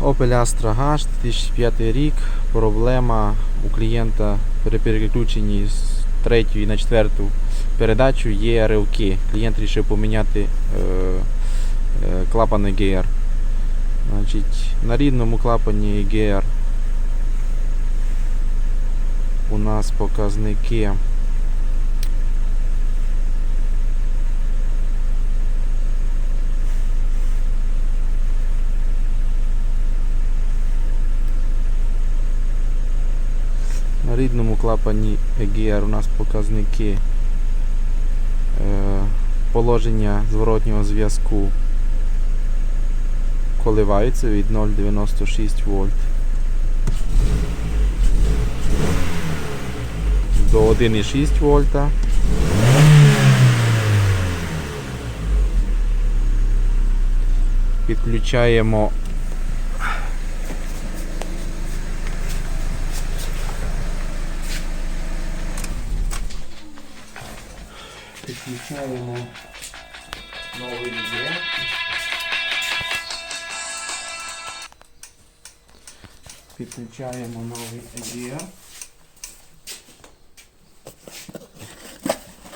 Opel Astra H 2005 рік. Проблема у клієнта при переключенні з третьої на четверту передачу є ривки. Клієнт вирішив поміняти е, е, клапани GR. Значить, на рідному клапані GR у нас показники рідному клапані EGR у нас показники е, положення зворотнього зв'язку коливаються від 0,96 вольт до 1,6 вольта. Підключаємо Підключаємо новий відео. Підключаємо новий EGR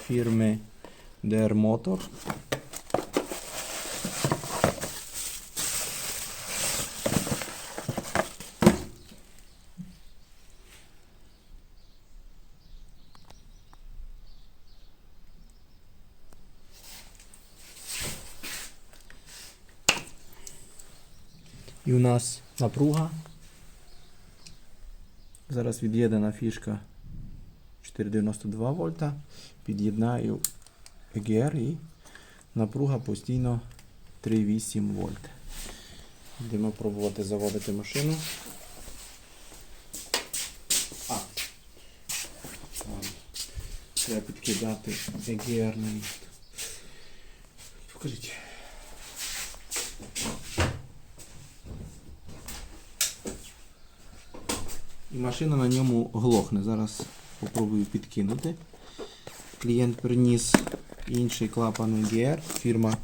фірми DR Motor. І у нас напруга. Зараз від'єднана фішка 492 вольта. Під'єднаю EGR і напруга постійно 3,8 вольт. Йдемо пробувати заводити машину. А. Треба підкидати EGR на. Покажіть. Машина на ньому глохне. Зараз попробую підкинути. Клієнт приніс інший клапан EGR, фірма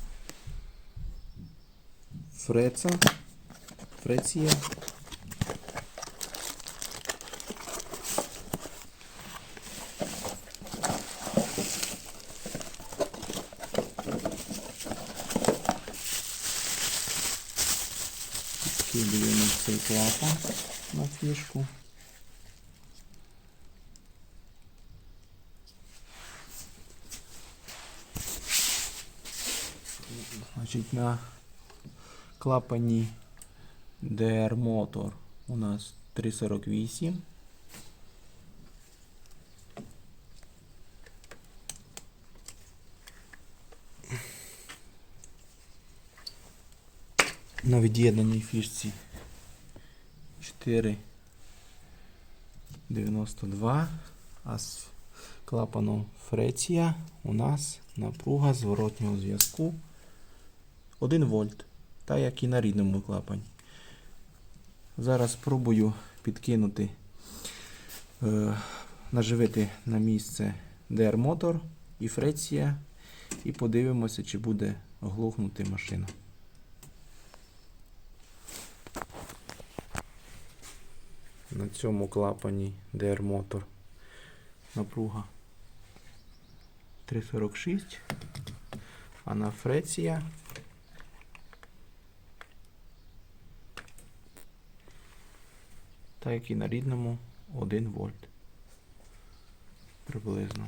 Фреца. Фреція. Підкидуємо цей клапан на фішку. Значить, на клапані DR Motor у нас 348. На від'єднаній фішці 4,92, а з клапаном Фреція у нас напруга зворотнього зв'язку 1 вольт, так як і на рідному клапані. Зараз спробую підкинути, е, наживити на місце DR мотор і фреція і подивимося, чи буде глухнути машина. На цьому клапані DR мотор напруга 346, а на фреція так як і на рідному 1 вольт приблизно.